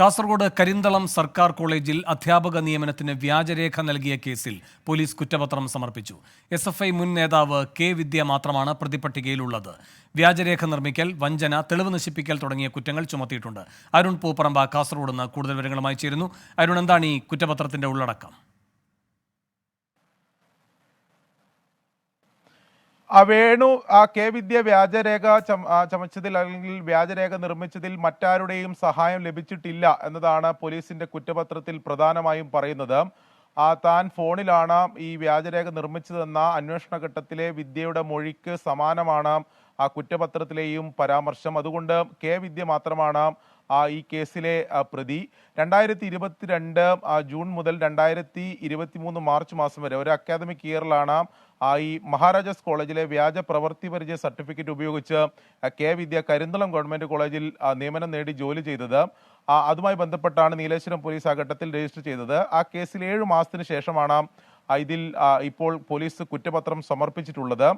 കാസർഗോഡ് കരിന്തളം സർക്കാർ കോളേജിൽ അധ്യാപക നിയമനത്തിന് വ്യാജരേഖ നൽകിയ കേസിൽ പോലീസ് കുറ്റപത്രം സമർപ്പിച്ചു. എസ് എഫ് ഐ മുൻ നേതാവ് കെ വിദ്യ മാത്രമാണ് പ്രതിപട്ടികയിലുള്ളത്. വ്യാജരേഖ നിർമ്മിക്കൽ വഞ്ചന തെളിവ് നശിപ്പിക്കൽ തുടങ്ങിയ കുറ്റങ്ങൾ ചുമത്തിയിട്ടുണ്ട്. അരുൺ പൂപ്പറമ്പ കാസർഗോഡ് നിന്ന് കൂടുതൽ വിവരങ്ങളുമായി ചേരുന്നു. അരുൺ എന്താണ് ഈ കുറ്റപത്രത്തിന്റെ ഉള്ളടക്കം? ആ വേണു ആ കെ വിദ്യ വ്യാജരേഖ ചമ- ചമച്ചതിൽ അല്ലെങ്കിൽ വ്യാജരേഖ നിർമ്മിച്ചതിൽ മറ്റാരുടെയും സഹായം ലഭിച്ചിട്ടില്ല എന്നതാണ് പോലീസിന്റെ കുറ്റപത്രത്തിൽ പ്രധാനമായും പറയുന്നത്. ആ താൻ ഫോണിലാണ് ഈ വ്യാജരേഖ നിർമ്മിച്ചതെന്ന അന്വേഷണ ഘട്ടത്തിലെ വിദ്യയുടെ മൊഴിക്ക് സമാനമാണ് ആ കുറ്റപത്രത്തിലെയും പരാമർശം. അതുകൊണ്ട് കെ വിദ്യ മാത്രമാണ് ആ ഈ കേസിലെ പ്രതി. രണ്ടായിരത്തി ഇരുപത്തിരണ്ട് ജൂൺ മുതൽ രണ്ടായിരത്തി ഇരുപത്തി മൂന്ന് മാർച്ച് മാസം വരെ ഒരു അക്കാദമിക് ഇയറിലാണ് ആ ഈ മഹാരാജാസ് കോളേജിലെ വ്യാജ പ്രവൃത്തി പരിചയ സർട്ടിഫിക്കറ്റ് ഉപയോഗിച്ച് കെ വിദ്യ കരിന്തളം ഗവൺമെന്റ് കോളേജിൽ നിയമനം നേടി ജോലി ചെയ്തത്. അതുമായി ബന്ധപ്പെട്ടാണ് നീലേശ്വരം പോലീസ് ആ ഘട്ടത്തിൽ രജിസ്റ്റർ ചെയ്തത്. ആ കേസിൽ ഏഴ് മാസത്തിന് ശേഷമാണ് ഇതിൽ ഇപ്പോൾ പോലീസ് കുറ്റപത്രം സമർപ്പിച്ചിട്ടുള്ളത്.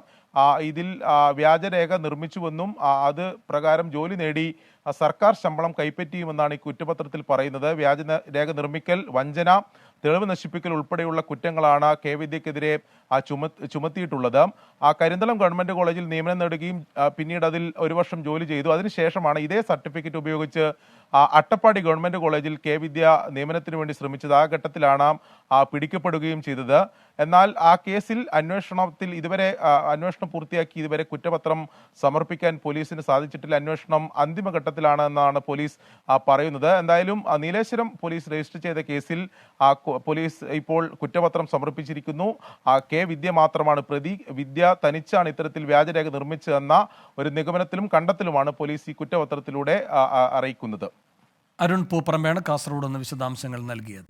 ഇതിൽ വ്യാജരേഖ നിർമ്മിച്ചുവെന്നും അത് പ്രകാരം ജോലി നേടി സർക്കാർ ശമ്പളം കൈപ്പറ്റിയുമെന്നാണ് ഈ കുറ്റപത്രത്തിൽ പറയുന്നത്. വ്യാജ രേഖ നിർമ്മിക്കൽ വഞ്ചന തെളിവ് നശിപ്പിക്കൽ ഉൾപ്പെടെയുള്ള കുറ്റങ്ങളാണ് കെ വിദ്യക്കെതിരെ ചുമത്തിയിട്ടുള്ളത്. ആ കരിന്തളം ഗവൺമെന്റ് കോളേജിൽ നിയമനം നേടുകയും പിന്നീട് അതിൽ ഒരു വർഷം ജോലി ചെയ്തു. അതിനുശേഷമാണ് ഇതേ സർട്ടിഫിക്കറ്റ് ഉപയോഗിച്ച് അട്ടപ്പാടി ഗവൺമെന്റ് കോളേജിൽ കെ വിദ്യ നിയമനത്തിന് വേണ്ടി ശ്രമിച്ചത്. ആ ഘട്ടത്തിലാണ് പിടിക്കപ്പെടുകയും ചെയ്തത്. എന്നാൽ ആ കേസിൽ അന്വേഷണത്തിൽ ഇതുവരെ അന്വേഷണം പൂർത്തിയാക്കി ഇതുവരെ കുറ്റപത്രം സമർപ്പിക്കാൻ പോലീസിന് സാധിച്ചിട്ടില്ല. അന്വേഷണം അന്തിമഘട്ടത്തിലാണ് എന്നാണ് പോലീസ് പറയുന്നത്. എന്തായാലും നീലേശ്വരം പോലീസ് രജിസ്റ്റർ ചെയ്ത കേസിൽ പോലീസ് ഇപ്പോൾ കുറ്റപത്രം സമർപ്പിച്ചിരിക്കുന്നു. കെ വിദ്യ മാത്രമാണ് പ്രതി. വിദ്യ തനിച്ചാണ് ഇത്തരത്തിൽ വ്യാജരേഖ നിർമ്മിച്ചതെന്ന ഒരു നിഗമനത്തിലും കണ്ടെത്തലുമാണ് പോലീസ് ഈ കുറ്റപത്രത്തിലൂടെ അറിയിക്കുന്നത്. അരുൺ പൂപ്പറമ്പയാണ് കാസർഗോഡ് നിന്ന് വിശദാംശങ്ങൾ നൽകിയത്.